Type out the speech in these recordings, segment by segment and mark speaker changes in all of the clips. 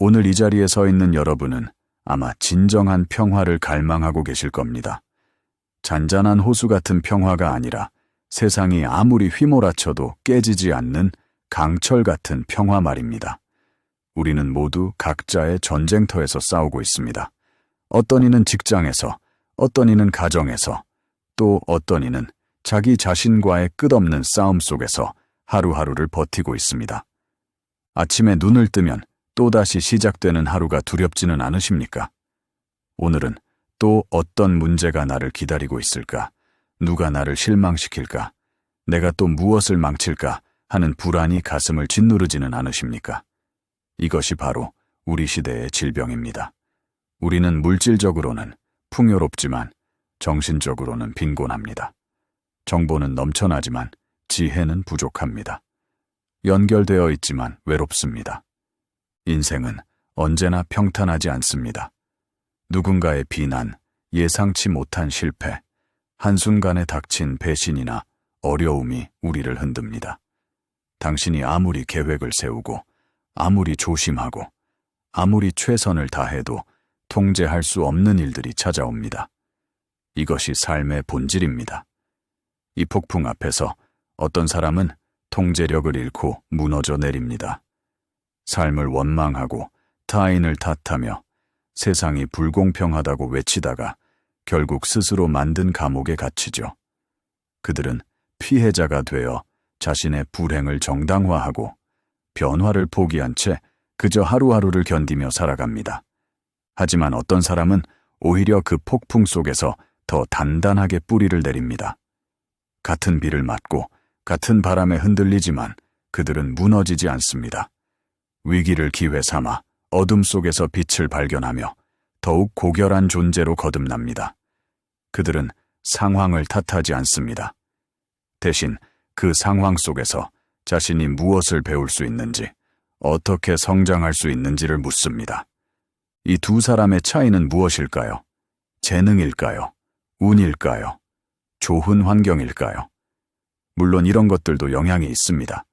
Speaker 1: 오늘 이 자리에 서 있는 여러분은 아마 진정한 평화를 갈망하고 계실 겁니다. 잔잔한 호수 같은 평화가 아니라 세상이 아무리 휘몰아쳐도 깨지지 않는 강철 같은 평화 말입니다. 우리는 모두 각자의 전쟁터에서 싸우고 있습니다. 어떤 이는 직장에서, 어떤 이는 가정에서, 또 어떤 이는 자기 자신과의 끝없는 싸움 속에서 하루하루를 버티고 있습니다. 아침에 눈을 뜨면 또다시 시작되는 하루가 두렵지는 않으십니까? 오늘은 또 어떤 문제가 나를 기다리고 있을까? 누가 나를 실망시킬까? 내가 또 무엇을 망칠까? 하는 불안이 가슴을 짓누르지는 않으십니까? 이것이 바로 우리 시대의 질병입니다. 우리는 물질적으로는 풍요롭지만 정신적으로는 빈곤합니다. 정보는 넘쳐나지만 지혜는 부족합니다. 연결되어 있지만 외롭습니다. 인생은 언제나 평탄하지 않습니다. 누군가의 비난, 예상치 못한 실패, 한순간에 닥친 배신이나 어려움이 우리를 흔듭니다. 당신이 아무리 계획을 세우고, 아무리 조심하고, 아무리 최선을 다해도 통제할 수 없는 일들이 찾아옵니다. 이것이 삶의 본질입니다. 이 폭풍 앞에서 어떤 사람은 통제력을 잃고 무너져 내립니다. 삶을 원망하고 타인을 탓하며 세상이 불공평하다고 외치다가 결국 스스로 만든 감옥에 갇히죠. 그들은 피해자가 되어 자신의 불행을 정당화하고 변화를 포기한 채 그저 하루하루를 견디며 살아갑니다. 하지만 어떤 사람은 오히려 그 폭풍 속에서 더 단단하게 뿌리를 내립니다. 같은 비를 맞고 같은 바람에 흔들리지만 그들은 무너지지 않습니다. 위기를 기회 삼아 어둠 속에서 빛을 발견하며 더욱 고결한 존재로 거듭납니다. 그들은 상황을 탓하지 않습니다. 대신 그 상황 속에서 자신이 무엇을 배울 수 있는지, 어떻게 성장할 수 있는지를 묻습니다. 이 두 사람의 차이는 무엇일까요? 재능일까요? 운일까요? 좋은 환경일까요? 물론 이런 것들도 영향이 있습니다.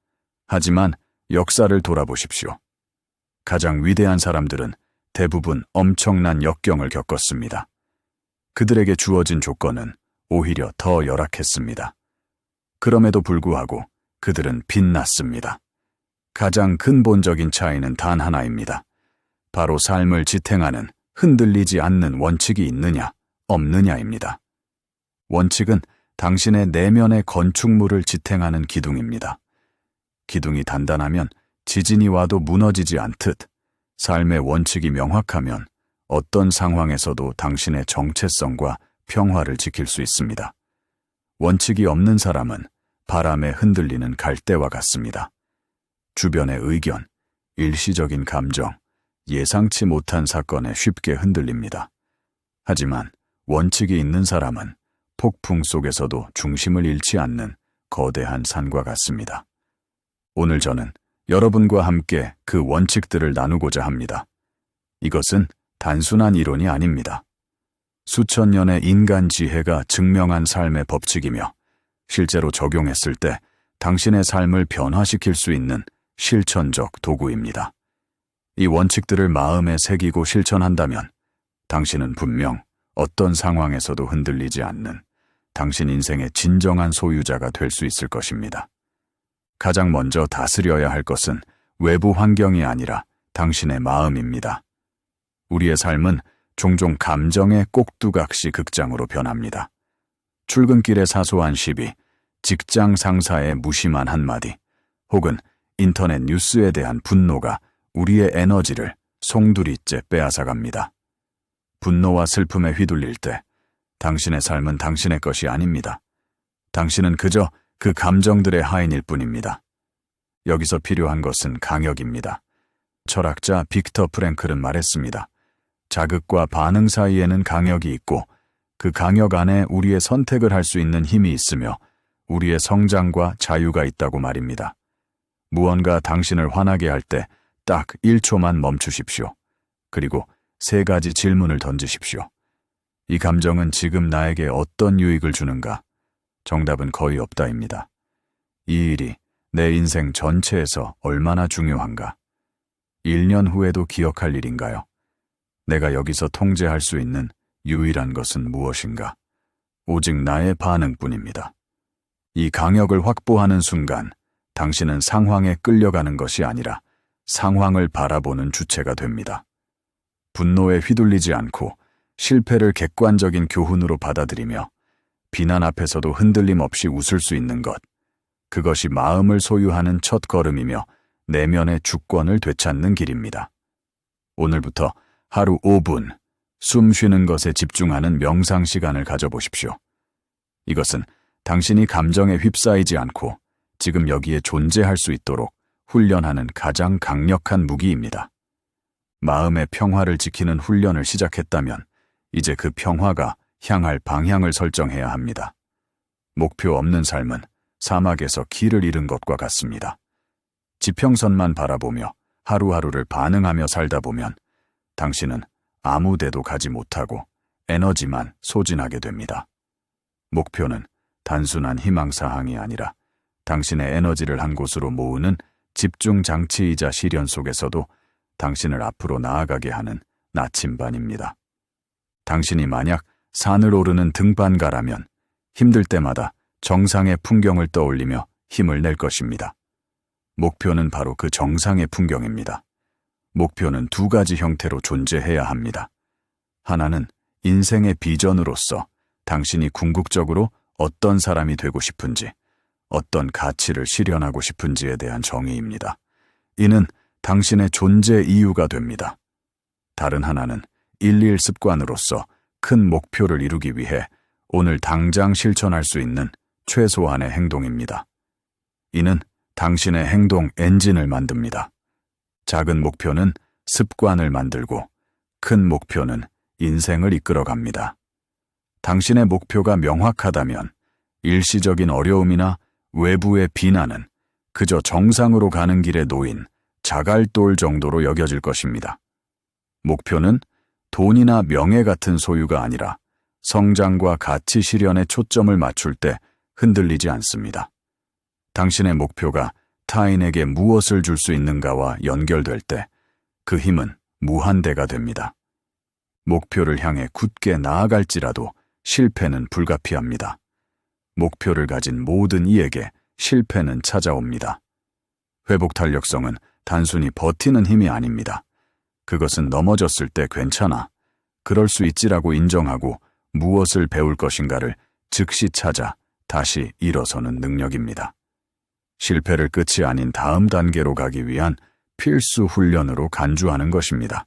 Speaker 1: 하지만 역사를 돌아보십시오. 가장 위대한 사람들은 대부분 엄청난 역경을 겪었습니다. 그들에게 주어진 조건은 오히려 더 열악했습니다. 그럼에도 불구하고 그들은 빛났습니다. 가장 근본적인 차이는 단 하나입니다. 바로 삶을 지탱하는 흔들리지 않는 원칙이 있느냐, 없느냐입니다. 원칙은 당신의 내면의 건축물을 지탱하는 기둥입니다. 기둥이 단단하면 지진이 와도 무너지지 않듯 삶의 원칙이 명확하면 어떤 상황에서도 당신의 정체성과 평화를 지킬 수 있습니다. 원칙이 없는 사람은 바람에 흔들리는 갈대와 같습니다. 주변의 의견, 일시적인 감정, 예상치 못한 사건에 쉽게 흔들립니다. 하지만 원칙이 있는 사람은 폭풍 속에서도 중심을 잃지 않는 거대한 산과 같습니다. 오늘 저는 여러분과 함께 그 원칙들을 나누고자 합니다. 이것은 단순한 이론이 아닙니다. 수천 년의 인간 지혜가 증명한 삶의 법칙이며 실제로 적용했을 때 당신의 삶을 변화시킬 수 있는 실천적 도구입니다. 이 원칙들을 마음에 새기고 실천한다면 당신은 분명 어떤 상황에서도 흔들리지 않는 당신 인생의 진정한 소유자가 될 수 있을 것입니다. 가장 먼저 다스려야 할 것은 외부 환경이 아니라 당신의 마음입니다. 우리의 삶은 종종 감정의 꼭두각시 극장으로 변합니다. 출근길의 사소한 시비, 직장 상사의 무심한 한마디, 혹은 인터넷 뉴스에 대한 분노가 우리의 에너지를 송두리째 빼앗아갑니다. 분노와 슬픔에 휘둘릴 때 당신의 삶은 당신의 것이 아닙니다. 당신은 그저 그 감정들의 하인일 뿐입니다. 여기서 필요한 것은 강역입니다. 철학자 빅터 프랭클은 말했습니다. 자극과 반응 사이에는 강역이 있고 그 강역 안에 우리의 선택을 할 수 있는 힘이 있으며 우리의 성장과 자유가 있다고 말입니다. 무언가 당신을 화나게 할 때 딱 1초만 멈추십시오. 그리고 세 가지 질문을 던지십시오. 이 감정은 지금 나에게 어떤 유익을 주는가? 정답은 거의 없다입니다. 이 일이 내 인생 전체에서 얼마나 중요한가? 1년 후에도 기억할 일인가요? 내가 여기서 통제할 수 있는 유일한 것은 무엇인가? 오직 나의 반응뿐입니다. 이 강역을 확보하는 순간 당신은 상황에 끌려가는 것이 아니라 상황을 바라보는 주체가 됩니다. 분노에 휘둘리지 않고 실패를 객관적인 교훈으로 받아들이며 비난 앞에서도 흔들림 없이 웃을 수 있는 것. 그것이 마음을 소유하는 첫 걸음이며 내면의 주권을 되찾는 길입니다. 오늘부터 하루 5분 숨 쉬는 것에 집중하는 명상 시간을 가져보십시오. 이것은 당신이 감정에 휩싸이지 않고 지금 여기에 존재할 수 있도록 훈련하는 가장 강력한 무기입니다. 마음의 평화를 지키는 훈련을 시작했다면 이제 그 평화가 향할 방향을 설정해야 합니다. 목표 없는 삶은 사막에서 길을 잃은 것과 같습니다. 지평선만 바라보며 하루하루를 반응하며 살다 보면 당신은 아무 데도 가지 못하고 에너지만 소진하게 됩니다. 목표는 단순한 희망사항이 아니라 당신의 에너지를 한 곳으로 모으는 집중 장치이자 시련 속에서도 당신을 앞으로 나아가게 하는 나침반입니다. 당신이 만약 산을 오르는 등반가라면 힘들 때마다 정상의 풍경을 떠올리며 힘을 낼 것입니다. 목표는 바로 그 정상의 풍경입니다. 목표는 두 가지 형태로 존재해야 합니다. 하나는 인생의 비전으로서 당신이 궁극적으로 어떤 사람이 되고 싶은지, 어떤 가치를 실현하고 싶은지에 대한 정의입니다. 이는 당신의 존재 이유가 됩니다. 다른 하나는 일일 습관으로서 큰 목표를 이루기 위해 오늘 당장 실천할 수 있는 최소한의 행동입니다. 이는 당신의 행동 엔진을 만듭니다. 작은 목표는 습관을 만들고 큰 목표는 인생을 이끌어갑니다. 당신의 목표가 명확하다면 일시적인 어려움이나 외부의 비난은 그저 정상으로 가는 길에 놓인 자갈돌 정도로 여겨질 것입니다. 목표는 돈이나 명예 같은 소유가 아니라 성장과 가치 실현에 초점을 맞출 때 흔들리지 않습니다. 당신의 목표가 타인에게 무엇을 줄 수 있는가와 연결될 때 그 힘은 무한대가 됩니다. 목표를 향해 굳게 나아갈지라도 실패는 불가피합니다. 목표를 가진 모든 이에게 실패는 찾아옵니다. 회복 탄력성은 단순히 버티는 힘이 아닙니다. 그것은 넘어졌을 때 괜찮아. 그럴 수 있지라고 인정하고 무엇을 배울 것인가를 즉시 찾아 다시 일어서는 능력입니다. 실패를 끝이 아닌 다음 단계로 가기 위한 필수 훈련으로 간주하는 것입니다.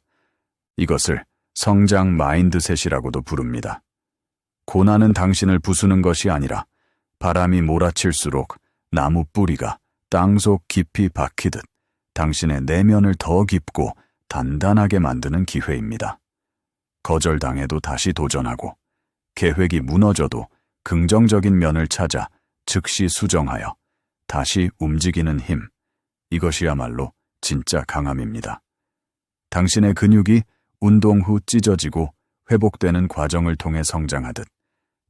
Speaker 1: 이것을 성장 마인드셋이라고도 부릅니다. 고난은 당신을 부수는 것이 아니라 바람이 몰아칠수록 나무 뿌리가 땅속 깊이 박히듯 당신의 내면을 더 깊고 단단하게 만드는 기회입니다. 거절당해도 다시 도전하고 계획이 무너져도 긍정적인 면을 찾아 즉시 수정하여 다시 움직이는 힘. 이것이야말로 진짜 강함입니다. 당신의 근육이 운동 후 찢어지고 회복되는 과정을 통해 성장하듯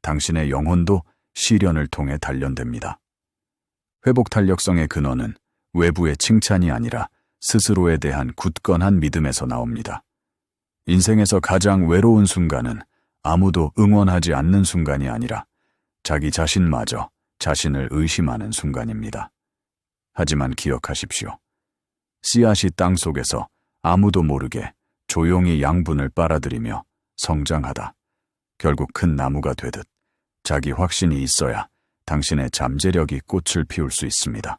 Speaker 1: 당신의 영혼도 시련을 통해 단련됩니다. 회복 탄력성의 근원은 외부의 칭찬이 아니라 스스로에 대한 굳건한 믿음에서 나옵니다. 인생에서 가장 외로운 순간은 아무도 응원하지 않는 순간이 아니라 자기 자신마저 자신을 의심하는 순간입니다. 하지만 기억하십시오. 씨앗이 땅 속에서 아무도 모르게 조용히 양분을 빨아들이며 성장하다. 결국 큰 나무가 되듯 자기 확신이 있어야 당신의 잠재력이 꽃을 피울 수 있습니다.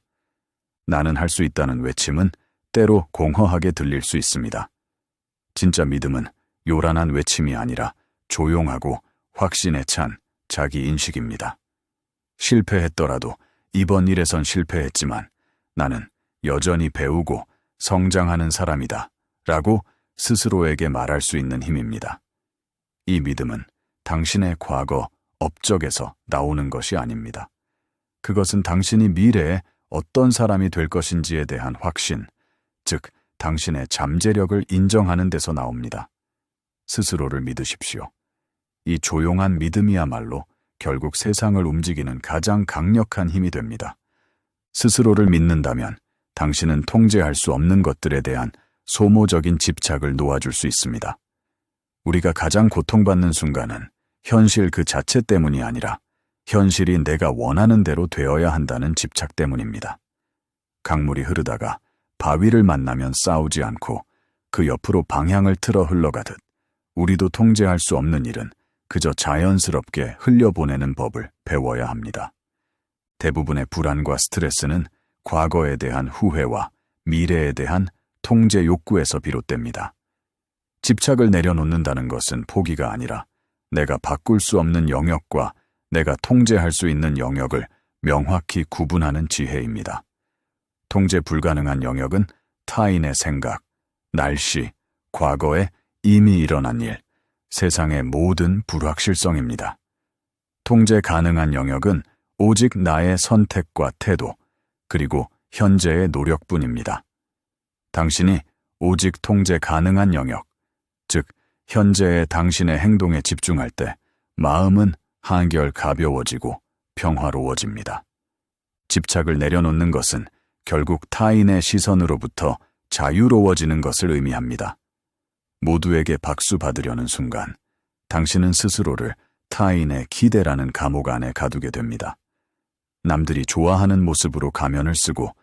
Speaker 1: 나는 할 수 있다는 외침은 때로 공허하게 들릴 수 있습니다. 진짜 믿음은 요란한 외침이 아니라 조용하고 확신에 찬 자기 인식입니다. 실패했더라도 이번 일에선 실패했지만 나는 여전히 배우고 성장하는 사람이다. 라고 스스로에게 말할 수 있는 힘입니다. 이 믿음은 당신의 과거, 업적에서 나오는 것이 아닙니다. 그것은 당신이 미래에 어떤 사람이 될 것인지에 대한 확신, 즉, 당신의 잠재력을 인정하는 데서 나옵니다. 스스로를 믿으십시오. 이 조용한 믿음이야말로 결국 세상을 움직이는 가장 강력한 힘이 됩니다. 스스로를 믿는다면 당신은 통제할 수 없는 것들에 대한 소모적인 집착을 놓아줄 수 있습니다. 우리가 가장 고통받는 순간은 현실 그 자체 때문이 아니라 현실이 내가 원하는 대로 되어야 한다는 집착 때문입니다. 강물이 흐르다가 바위를 만나면 싸우지 않고 그 옆으로 방향을 틀어 흘러가듯 우리도 통제할 수 없는 일은 그저 자연스럽게 흘려보내는 법을 배워야 합니다. 대부분의 불안과 스트레스는 과거에 대한 후회와 미래에 대한 통제 욕구에서 비롯됩니다. 집착을 내려놓는다는 것은 포기가 아니라 내가 바꿀 수 없는 영역과 내가 통제할 수 있는 영역을 명확히 구분하는 지혜입니다. 통제 불가능한 영역은 타인의 생각, 날씨, 과거에 이미 일어난 일, 세상의 모든 불확실성입니다. 통제 가능한 영역은 오직 나의 선택과 태도, 그리고 현재의 노력뿐입니다. 당신이 오직 통제 가능한 영역, 즉, 현재의 당신의 행동에 집중할 때 마음은 한결 가벼워지고 평화로워집니다. 집착을 내려놓는 것은 결국 타인의 시선으로부터 자유로워지는 것을 의미합니다. 모두에게 박수 받으려는 순간 당신은 스스로를 타인의 기대라는 감옥 안에 가두게 됩니다. 남들이 좋아하는 모습으로 가면을 쓰고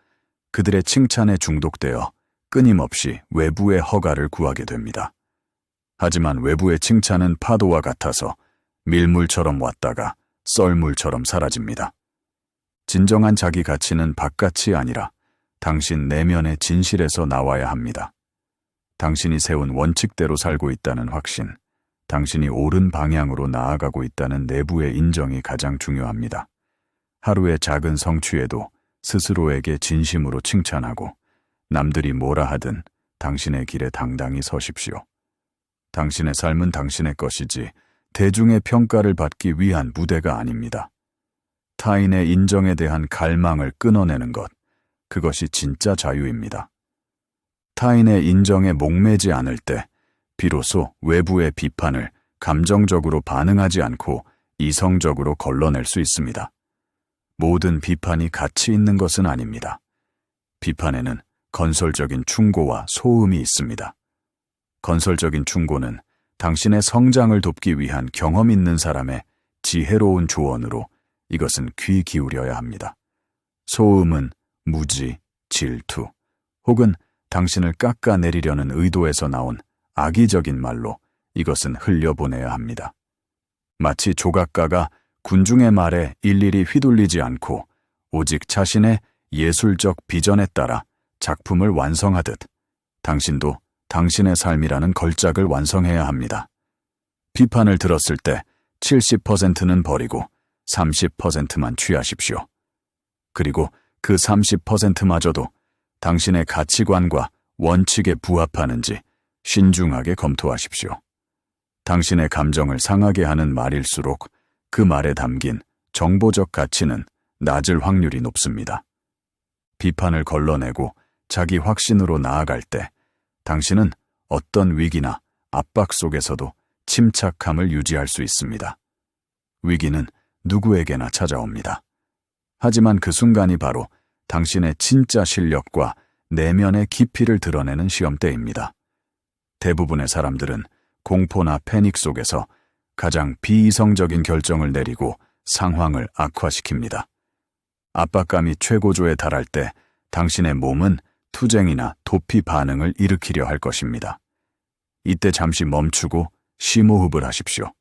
Speaker 1: 그들의 칭찬에 중독되어 끊임없이 외부의 허가를 구하게 됩니다. 하지만 외부의 칭찬은 파도와 같아서 밀물처럼 왔다가 썰물처럼 사라집니다. 진정한 자기 가치는 바깥이 아니라 당신 내면의 진실에서 나와야 합니다. 당신이 세운 원칙대로 살고 있다는 확신, 당신이 옳은 방향으로 나아가고 있다는 내부의 인정이 가장 중요합니다. 하루의 작은 성취에도 스스로에게 진심으로 칭찬하고 남들이 뭐라 하든 당신의 길에 당당히 서십시오. 당신의 삶은 당신의 것이지 대중의 평가를 받기 위한 무대가 아닙니다. 타인의 인정에 대한 갈망을 끊어내는 것, 그것이 진짜 자유입니다. 타인의 인정에 목매지 않을 때, 비로소 외부의 비판을 감정적으로 반응하지 않고 이성적으로 걸러낼 수 있습니다. 모든 비판이 가치 있는 것은 아닙니다. 비판에는 건설적인 충고와 소음이 있습니다. 건설적인 충고는 당신의 성장을 돕기 위한 경험 있는 사람의 지혜로운 조언으로 이것은 귀 기울여야 합니다. 소음은 무지, 질투, 혹은 당신을 깎아내리려는 의도에서 나온 악의적인 말로 이것은 흘려보내야 합니다. 마치 조각가가 군중의 말에 일일이 휘둘리지 않고 오직 자신의 예술적 비전에 따라 작품을 완성하듯 당신도 당신의 삶이라는 걸작을 완성해야 합니다. 비판을 들었을 때 70%는 버리고 30%만 취하십시오. 그리고 그 30%마저도 당신의 가치관과 원칙에 부합하는지 신중하게 검토하십시오. 당신의 감정을 상하게 하는 말일수록 그 말에 담긴 정보적 가치는 낮을 확률이 높습니다. 비판을 걸러내고 자기 확신으로 나아갈 때 당신은 어떤 위기나 압박 속에서도 침착함을 유지할 수 있습니다. 위기는 누구에게나 찾아옵니다. 하지만 그 순간이 바로 당신의 진짜 실력과 내면의 깊이를 드러내는 시험대입니다. 대부분의 사람들은 공포나 패닉 속에서 가장 비이성적인 결정을 내리고 상황을 악화시킵니다. 압박감이 최고조에 달할 때 당신의 몸은 투쟁이나 도피 반응을 일으키려 할 것입니다. 이때 잠시 멈추고 심호흡을 하십시오.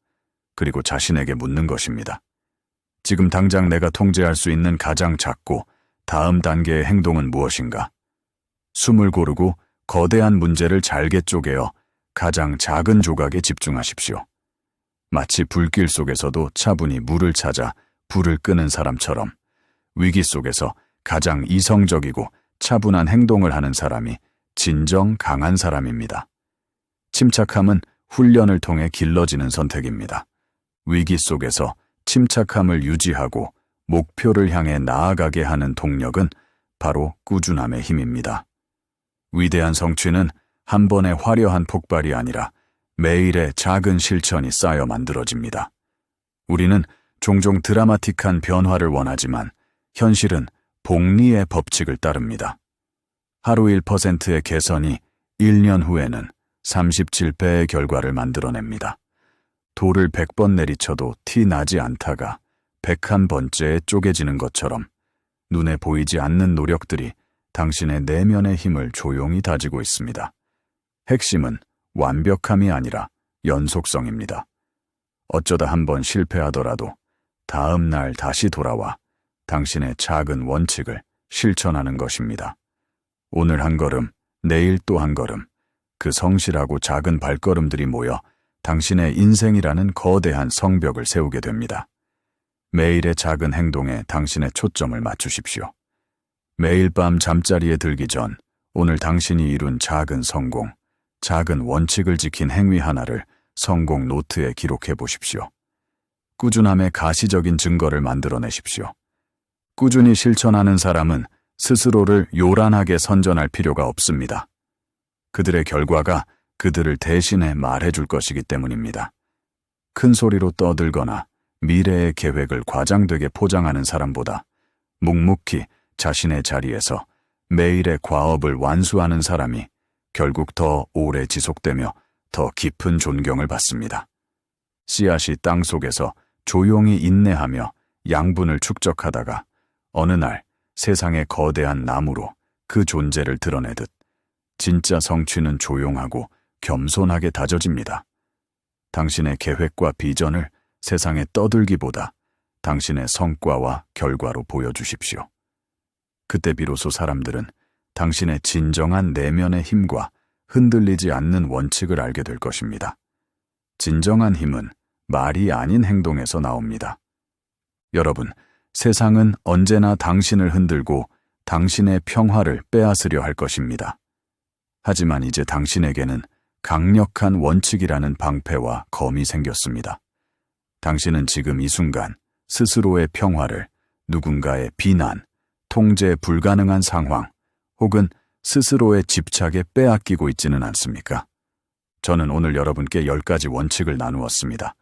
Speaker 1: 그리고 자신에게 묻는 것입니다. 지금 당장 내가 통제할 수 있는 가장 작고 다음 단계의 행동은 무엇인가? 숨을 고르고 거대한 문제를 잘게 쪼개어 가장 작은 조각에 집중하십시오. 마치 불길 속에서도 차분히 물을 찾아 불을 끄는 사람처럼 위기 속에서 가장 이성적이고 차분한 행동을 하는 사람이 진정 강한 사람입니다. 침착함은 훈련을 통해 길러지는 선택입니다. 위기 속에서 침착함을 유지하고 목표를 향해 나아가게 하는 동력은 바로 꾸준함의 힘입니다. 위대한 성취는 한 번의 화려한 폭발이 아니라 매일의 작은 실천이 쌓여 만들어집니다. 우리는 종종 드라마틱한 변화를 원하지만 현실은 복리의 법칙을 따릅니다. 하루 1%의 개선이 1년 후에는 37배의 결과를 만들어냅니다. 돌을 100번 내리쳐도 티 나지 않다가 101번째에 쪼개지는 것처럼 눈에 보이지 않는 노력들이 당신의 내면의 힘을 조용히 다지고 있습니다. 핵심은 완벽함이 아니라 연속성입니다. 어쩌다 한번 실패하더라도 다음 날 다시 돌아와 당신의 작은 원칙을 실천하는 것입니다. 오늘 한 걸음, 내일 또 한 걸음, 그 성실하고 작은 발걸음들이 모여 당신의 인생이라는 거대한 성벽을 세우게 됩니다. 매일의 작은 행동에 당신의 초점을 맞추십시오. 매일 밤 잠자리에 들기 전 오늘 당신이 이룬 작은 성공, 작은 원칙을 지킨 행위 하나를 성공 노트에 기록해 보십시오. 꾸준함의 가시적인 증거를 만들어내십시오. 꾸준히 실천하는 사람은 스스로를 요란하게 선전할 필요가 없습니다. 그들의 결과가 그들을 대신해 말해줄 것이기 때문입니다. 큰 소리로 떠들거나 미래의 계획을 과장되게 포장하는 사람보다 묵묵히 자신의 자리에서 매일의 과업을 완수하는 사람이 결국 더 오래 지속되며 더 깊은 존경을 받습니다. 씨앗이 땅 속에서 조용히 인내하며 양분을 축적하다가 어느 날 세상의 거대한 나무로 그 존재를 드러내듯 진짜 성취는 조용하고 겸손하게 다져집니다. 당신의 계획과 비전을 세상에 떠들기보다 당신의 성과와 결과로 보여주십시오. 그때 비로소 사람들은 당신의 진정한 내면의 힘과 흔들리지 않는 원칙을 알게 될 것입니다. 진정한 힘은 말이 아닌 행동에서 나옵니다. 여러분, 세상은 언제나 당신을 흔들고 당신의 평화를 빼앗으려 할 것입니다. 하지만 이제 당신에게는 강력한 원칙이라는 방패와 검이 생겼습니다. 당신은 지금 이 순간 스스로의 평화를 누군가의 비난, 통제 불가능한 상황 혹은 스스로의 집착에 빼앗기고 있지는 않습니까? 저는 오늘 여러분께 10가지 원칙을 나누었습니다.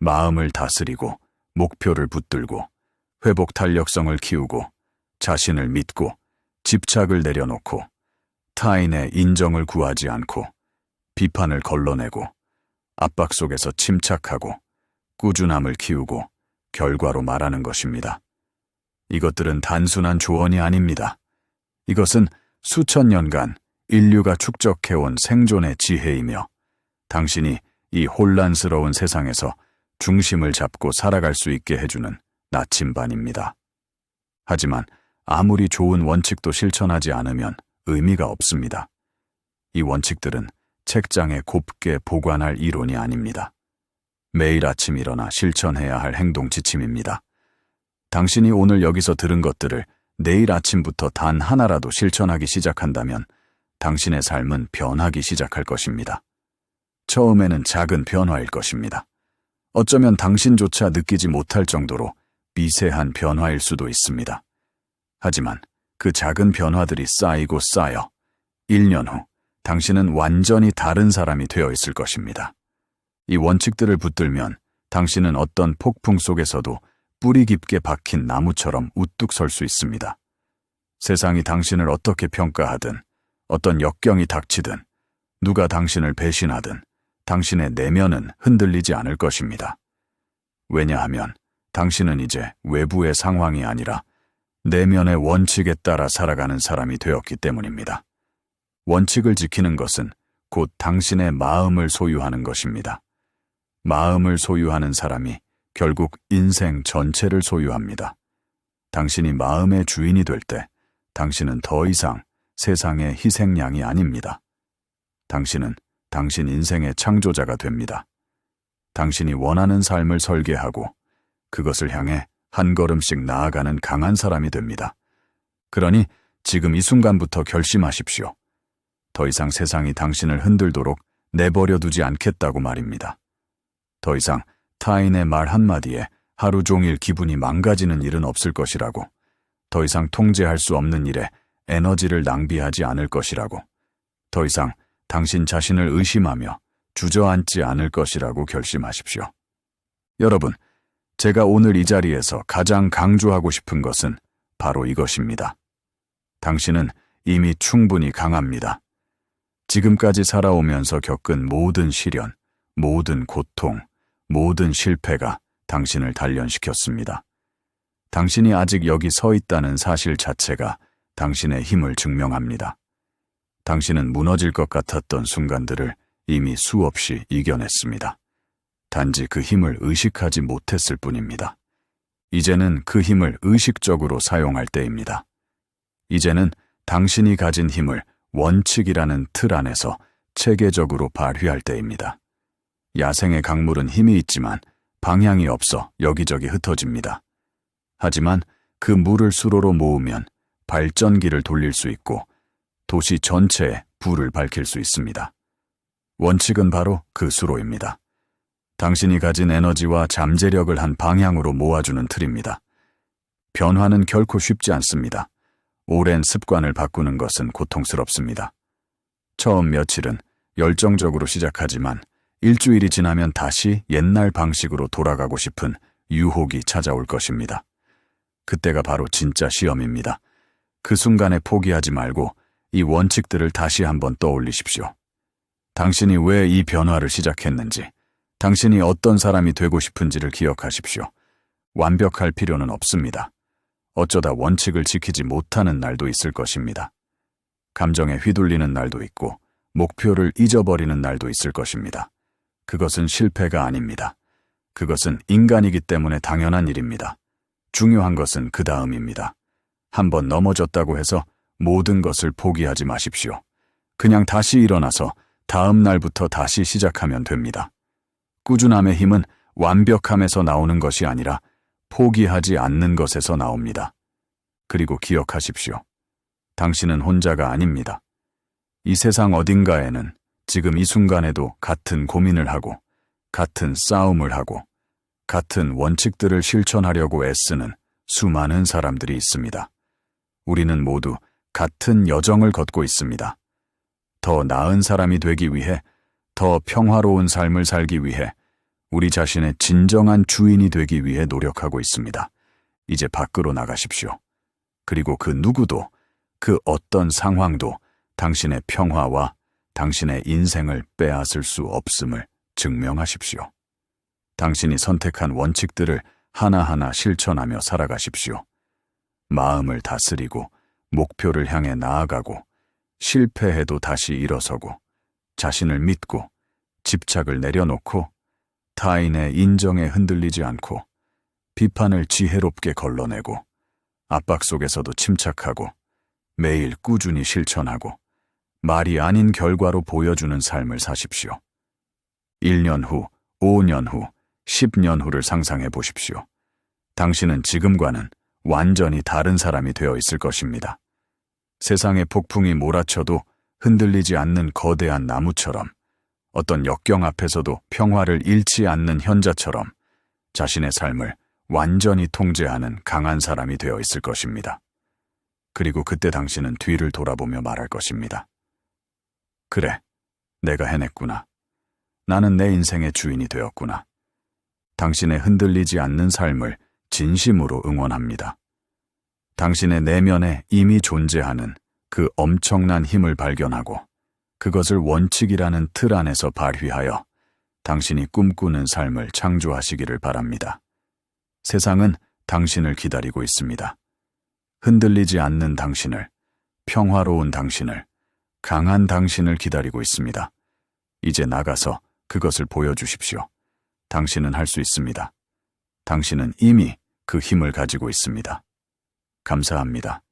Speaker 1: 마음을 다스리고, 목표를 붙들고, 회복 탄력성을 키우고, 자신을 믿고, 집착을 내려놓고, 타인의 인정을 구하지 않고, 비판을 걸러내고, 압박 속에서 침착하고, 꾸준함을 키우고, 결과로 말하는 것입니다. 이것들은 단순한 조언이 아닙니다. 이것은 수천 년간 인류가 축적해온 생존의 지혜이며 당신이 이 혼란스러운 세상에서 중심을 잡고 살아갈 수 있게 해주는 나침반입니다. 하지만 아무리 좋은 원칙도 실천하지 않으면 의미가 없습니다. 이 원칙들은 책장에 곱게 보관할 이론이 아닙니다. 매일 아침 일어나 실천해야 할 행동 지침입니다. 당신이 오늘 여기서 들은 것들을 내일 아침부터 단 하나라도 실천하기 시작한다면 당신의 삶은 변하기 시작할 것입니다. 처음에는 작은 변화일 것입니다. 어쩌면 당신조차 느끼지 못할 정도로 미세한 변화일 수도 있습니다. 하지만 그 작은 변화들이 쌓이고 쌓여 1년 후 당신은 완전히 다른 사람이 되어 있을 것입니다. 이 원칙들을 붙들면 당신은 어떤 폭풍 속에서도 뿌리 깊게 박힌 나무처럼 우뚝 설 수 있습니다. 세상이 당신을 어떻게 평가하든, 어떤 역경이 닥치든, 누가 당신을 배신하든, 당신의 내면은 흔들리지 않을 것입니다. 왜냐하면 당신은 이제 외부의 상황이 아니라 내면의 원칙에 따라 살아가는 사람이 되었기 때문입니다. 원칙을 지키는 것은 곧 당신의 마음을 소유하는 것입니다. 마음을 소유하는 사람이 결국 인생 전체를 소유합니다. 당신이 마음의 주인이 될 때 당신은 더 이상 세상의 희생양이 아닙니다. 당신은 당신 인생의 창조자가 됩니다. 당신이 원하는 삶을 설계하고 그것을 향해 한 걸음씩 나아가는 강한 사람이 됩니다. 그러니 지금 이 순간부터 결심하십시오. 더 이상 세상이 당신을 흔들도록 내버려 두지 않겠다고 말입니다. 더 이상 타인의 말 한마디에 하루 종일 기분이 망가지는 일은 없을 것이라고, 더 이상 통제할 수 없는 일에 에너지를 낭비하지 않을 것이라고, 더 이상 당신 자신을 의심하며 주저앉지 않을 것이라고 결심하십시오. 여러분, 제가 오늘 이 자리에서 가장 강조하고 싶은 것은 바로 이것입니다. 당신은 이미 충분히 강합니다. 지금까지 살아오면서 겪은 모든 시련, 모든 고통, 모든 실패가 당신을 단련시켰습니다. 당신이 아직 여기 서 있다는 사실 자체가 당신의 힘을 증명합니다. 당신은 무너질 것 같았던 순간들을 이미 수없이 이겨냈습니다. 단지 그 힘을 의식하지 못했을 뿐입니다. 이제는 그 힘을 의식적으로 사용할 때입니다. 이제는 당신이 가진 힘을 원칙이라는 틀 안에서 체계적으로 발휘할 때입니다. 야생의 강물은 힘이 있지만 방향이 없어 여기저기 흩어집니다. 하지만 그 물을 수로로 모으면 발전기를 돌릴 수 있고 도시 전체에 불을 밝힐 수 있습니다. 원칙은 바로 그 수로입니다. 당신이 가진 에너지와 잠재력을 한 방향으로 모아주는 틀입니다. 변화는 결코 쉽지 않습니다. 오랜 습관을 바꾸는 것은 고통스럽습니다. 처음 며칠은 열정적으로 시작하지만 일주일이 지나면 다시 옛날 방식으로 돌아가고 싶은 유혹이 찾아올 것입니다. 그때가 바로 진짜 시험입니다. 그 순간에 포기하지 말고 이 원칙들을 다시 한번 떠올리십시오. 당신이 왜 이 변화를 시작했는지, 당신이 어떤 사람이 되고 싶은지를 기억하십시오. 완벽할 필요는 없습니다. 어쩌다 원칙을 지키지 못하는 날도 있을 것입니다. 감정에 휘둘리는 날도 있고, 목표를 잊어버리는 날도 있을 것입니다. 그것은 실패가 아닙니다. 그것은 인간이기 때문에 당연한 일입니다. 중요한 것은 그 다음입니다. 한번 넘어졌다고 해서 모든 것을 포기하지 마십시오. 그냥 다시 일어나서 다음 날부터 다시 시작하면 됩니다. 꾸준함의 힘은 완벽함에서 나오는 것이 아니라 포기하지 않는 것에서 나옵니다. 그리고 기억하십시오. 당신은 혼자가 아닙니다. 이 세상 어딘가에는 지금 이 순간에도 같은 고민을 하고, 같은 싸움을 하고, 같은 원칙들을 실천하려고 애쓰는 수많은 사람들이 있습니다. 우리는 모두 같은 여정을 걷고 있습니다. 더 나은 사람이 되기 위해, 더 평화로운 삶을 살기 위해, 우리 자신의 진정한 주인이 되기 위해 노력하고 있습니다. 이제 밖으로 나가십시오. 그리고 그 누구도, 그 어떤 상황도 당신의 평화와 당신의 인생을 빼앗을 수 없음을 증명하십시오. 당신이 선택한 원칙들을 하나하나 실천하며 살아가십시오. 마음을 다스리고 목표를 향해 나아가고 실패해도 다시 일어서고 자신을 믿고 집착을 내려놓고 타인의 인정에 흔들리지 않고 비판을 지혜롭게 걸러내고 압박 속에서도 침착하고 매일 꾸준히 실천하고 말이 아닌 결과로 보여주는 삶을 사십시오. 1년 후, 5년 후, 10년 후를 상상해 보십시오. 당신은 지금과는 완전히 다른 사람이 되어 있을 것입니다. 세상의 폭풍이 몰아쳐도 흔들리지 않는 거대한 나무처럼 어떤 역경 앞에서도 평화를 잃지 않는 현자처럼 자신의 삶을 완전히 통제하는 강한 사람이 되어 있을 것입니다. 그리고 그때 당신은 뒤를 돌아보며 말할 것입니다. 그래, 내가 해냈구나. 나는 내 인생의 주인이 되었구나. 당신의 흔들리지 않는 삶을 진심으로 응원합니다. 당신의 내면에 이미 존재하는 그 엄청난 힘을 발견하고 그것을 원칙이라는 틀 안에서 발휘하여 당신이 꿈꾸는 삶을 창조하시기를 바랍니다. 세상은 당신을 기다리고 있습니다. 흔들리지 않는 당신을, 평화로운 당신을, 강한 당신을 기다리고 있습니다. 이제 나가서 그것을 보여주십시오. 당신은 할 수 있습니다. 당신은 이미 그 힘을 가지고 있습니다. 감사합니다.